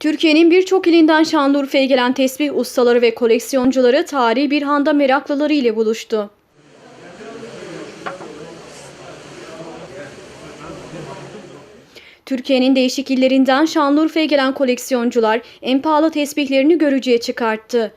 Türkiye'nin birçok ilinden Şanlıurfa'ya gelen tesbih ustaları ve koleksiyoncuları tarihi bir handa meraklıları ile buluştu. Türkiye'nin değişik illerinden Şanlıurfa'ya gelen koleksiyoncular en pahalı tesbihlerini görücüye çıkarttı.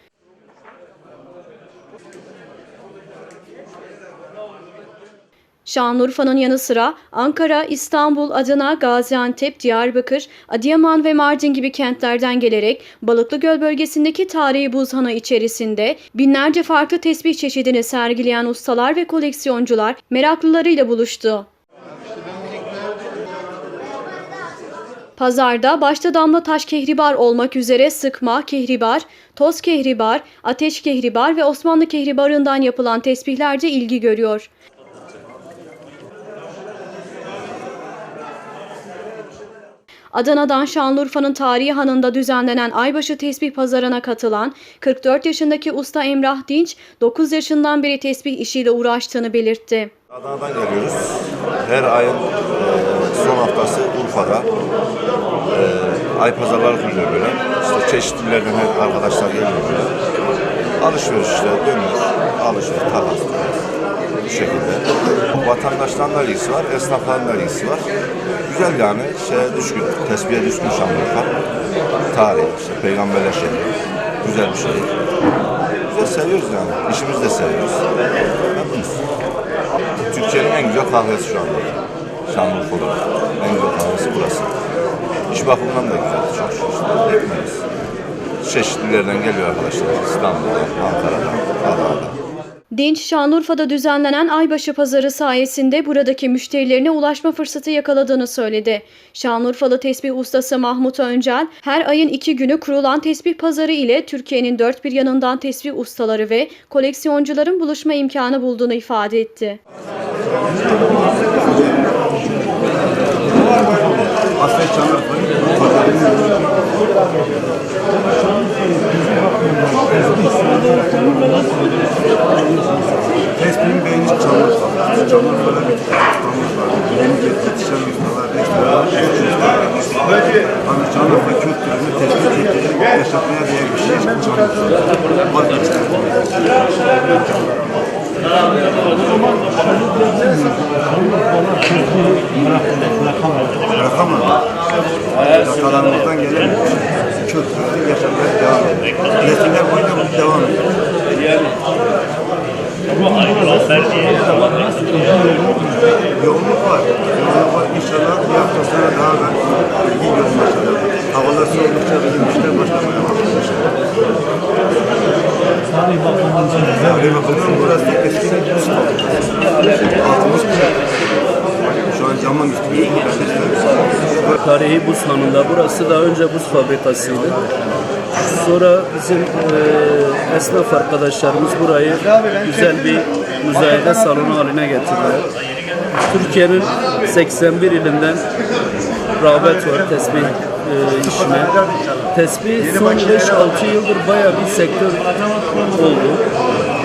Şanlıurfa'nın yanı sıra Ankara, İstanbul, Adana, Gaziantep, Diyarbakır, Adıyaman ve Mardin gibi kentlerden gelerek Balıklıgöl bölgesindeki tarihi buzhana içerisinde binlerce farklı tesbih çeşidini sergileyen ustalar ve koleksiyoncular meraklılarıyla buluştu. Pazarda başta damla taş kehribar olmak üzere sıkma, kehribar, toz kehribar, ateş kehribar ve Osmanlı kehribarından yapılan tesbihlerce ilgi görüyor. Adana'dan Şanlıurfa'nın tarihi hanında düzenlenen Aybaşı Tesbih Pazarı'na katılan 44 yaşındaki usta Emrah Dinç, 9 yaşından beri tesbih işiyle uğraştığını belirtti. Adana'dan geliyoruz. Her ayın e, son haftası Urfa'da e, ay pazarları kuruluyor böyle. İşte çeşitli illerden her arkadaşlar geliyor böyle. Alışveriş işte dönüyor. Alışveriş, takas. Bu şekilde. Vatandaştan da ilgisi var, esnafların da ilgisi var. Güzel yani, şeye düşkün, tesbihe düşkün Şanlıurfa. Tarih, işte peygamberler şehri. Güzel bir şehir. Güzel seviyoruz yani, işimizi de seviyoruz. Memnunuz. Türkiye'nin en güzel kahvesi şu anda. Şanlıurfa olarak. En güzel kahvesi burası. İş bakımından da güzel. Çok şükür. Ekmeğimiz. Çeşitli yerden geliyor arkadaşlar. İstanbul'dan, Ankara'dan, Adana'dan. Dinç, Şanlıurfa'da düzenlenen Aybaşı Pazarı sayesinde buradaki müşterilerine ulaşma fırsatı yakaladığını söyledi. Şanlıurfalı tesbih ustası Mahmut Öncel, her ayın iki günü kurulan tesbih pazarı ile Türkiye'nin dört bir yanından tesbih ustaları ve koleksiyoncuların buluşma imkanı bulduğunu ifade etti. Tespihin beyni. Çanırfa'da bir ustamız var. Yeni yetişen ustalar, ekstralar. Hani Çanırfa kültürünü tespit ettirip yaşatmaya değer bir şey. Çanırfa. Vazgeçilmez. Bırakamadı. Yakalarımızdan gelen kültürü yaşamaya devam ediyor. Nesiller boyunca bu devam ediyor. Yoğunluk var. Yoğunluk var. İnşallah bir hafta sonra daha da iyi yoğunlaşacak. Şu an camın üstünde. Tarihi buz hanında. Burası daha önce buz fabrikasıydı. Sonra bizim e, esnaf arkadaşlarımız burayı güzel bir müzayede salonu haline getirdiler. Türkiye'nin 81 ilinden rağbet var tesbih e, işine. Tesbih son 5-6 yıldır bayağı bir sektör oldu.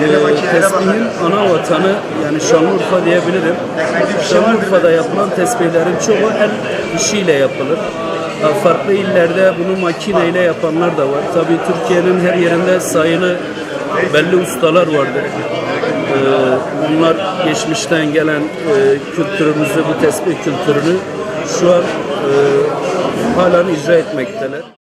E, tesbihin ana vatanı yani Şanlıurfa diyebilirim. Şanlıurfa'da yapılan tesbihlerin çoğu el işiyle yapılır. Ha, Farklı illerde bunu makineyle yapanlar da var. Tabii Türkiye'nin her yerinde sayılı belli ustalar vardır. Ee, bunlar geçmişten gelen e, kültürümüzü, bu tesbih kültürünü şu an e, halen icra etmekteler.